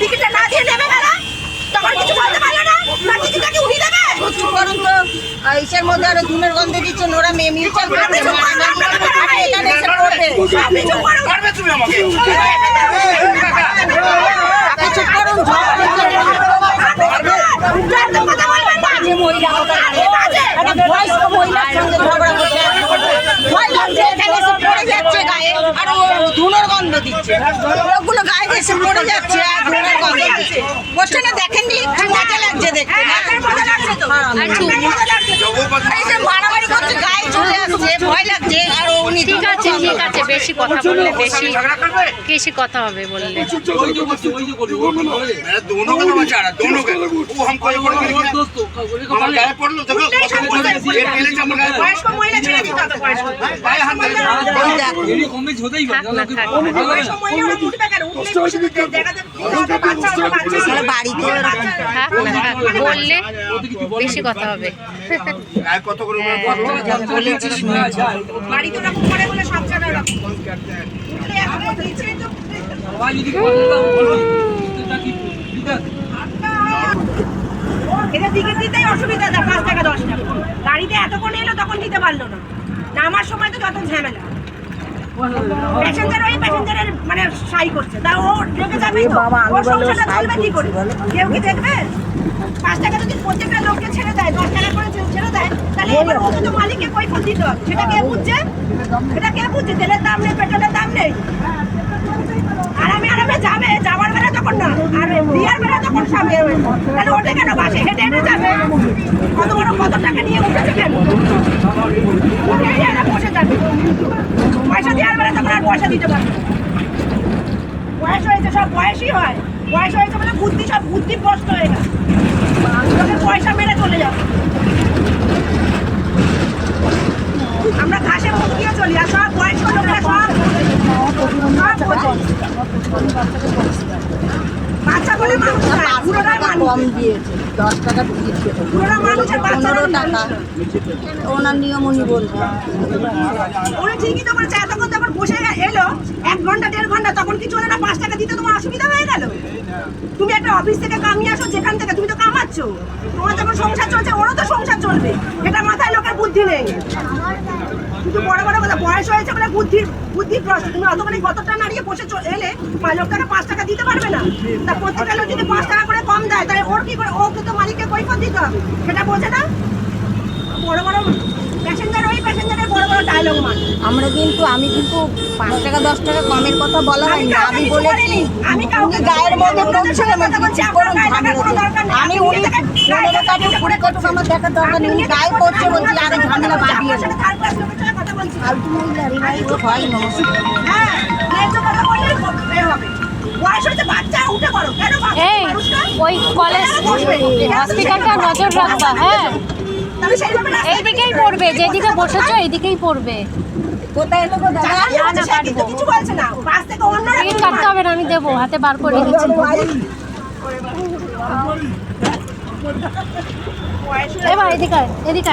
টিকিটটা ইসের মধ্যে আরও ধুনের গন্ধ দিচ্ছেন ওরা মেয়ে মিউচুয়াল করুন। তুমি আমাকে আপনি চুপ করুন একদম কথা বলবেন না। আপনি বাজে। একটা বয়স্ক মহিলার সঙ্গে ঝগড়া করছে ভয় লাগছে এখানে এসে পড়ে যাচ্ছে গায়ে আর ও ধুনোর গন্ধ দিচ্ছে লোকগুলো গায়ে এসে পড়ে যাচ্ছে আর গন্ধ বসছে না দেখেননি? একটু মজা লাগছে দেখতে মারামারি করছে গায়ে চলে আসছে ভয় লাগছে আর ঠিক আছে ঠিক আছে বেশি কথা বললে বেশি বেশি কথা হবে বললে বললে বেশি কথা হবে কত করে বাড়িতে এটা টিকিট দিতেই অসুবিধা পাঁচ টাকা দশ টাকা। গাড়িতে এতক্ষণ এলো তখন দিতে পারল না। নামার সময় তো যত ঝামেলা। প্যাসেঞ্জার ওই প্যাসেঞ্জারের মানে সাই করছে। তা ও রেখে যাবে তো? ওর সংসারটা চলবে কি করে? কেউ কি দেখবে? পাঁচ টাকা যদি প্রত্যেকটা লোককে ছেড়ে দেয় দশ টাকা করে তো মালিককে কৈফত দিতে হবে সেটা কে বুঝছে? এটা কে বুঝছে? তেলের দাম নেই, পেট্রোলের দাম নেই। আরামে আরামে যাবে, যাওয়ার বেলা তখন না। তখন বাসে যাবে। কত বড় কত টাকা নিয়ে বসে যাবে। পয়সা দেওয়ার বেলা তখন আর পয়সা দিতে পারবে। বয়স হয়েছে, সব বয়সই হয়। বয়স হয়েছে বলে বুদ্ধি সব বুদ্ধি ভ্রষ্ট হয়ে গেছে। পয়সা মেরে চলে যাবে। আমরা ঘাসে মুখ দিয়ে চলি আর সব বয়স্ক লোকেরা সব সব বাচ্চা বলে মানুষ না কম দিয়েছে দশ টাকা দিচ্ছে পুরোটা মানুষের পনেরো টাকা। ওনার নিয়ম উনি ওরা ঠিকই তো বলছে এতক্ষণ যখন বসে এলো এক ঘণ্টা দেড় ঘণ্টা তখন কি চলে না পাঁচ টাকা দিতে তোমার অসুবিধা হয়ে গেল? তুমি একটা অফিস থেকে কামিয়ে আসো যেখান থেকে তুমি তো কামাচ্ছ। তোমার যখন সংসার চলছে ওরও তো সংসার চলবে। বুদ্ধি নেই। কিন্তু বড় বড় কথা বয়স হয়েছে বলে বুদ্ধির বুদ্ধি প্রশ্ন। তুমি অতখানি কতটা নাড়িয়ে বসে এলে মা লোকটাকে পাঁচ টাকা দিতে পারবে না। তা প্রত্যেকটা লোক যদি পাঁচ টাকা করে কম দেয় তাহলে ওর কি করে ওকে তো মালিককে কৈফত দিতে হবে। সেটা বোঝে না? বড় বড় প্যাসেঞ্জার ওই প্যাসেঞ্জারের বড় বড় ডায়লগ মানে আমরা কিন্তু আমি কিন্তু পাঁচ টাকা দশ টাকা কমের কথা বলা হয় না আমি বলেছি আমি কাউকে গায়ে আমি উনি পনেরো আমার দেখার দরকার নেই। উনি গায়ে বলছি আরে ঝামেলা বাড়িয়ে। ফালতু মহিলা হয় নমস্কার হ্যাঁ? ওই কলেজ হসপিটালটা নজর রাখবা হ্যাঁ। এইদিকেই পড়বে যেদিকে বসেছো এইদিকেই পড়বে। কাটতে হবে না আমি দেবো হাতে বার করে দিচ্ছি। এবার এদিকে এদিকে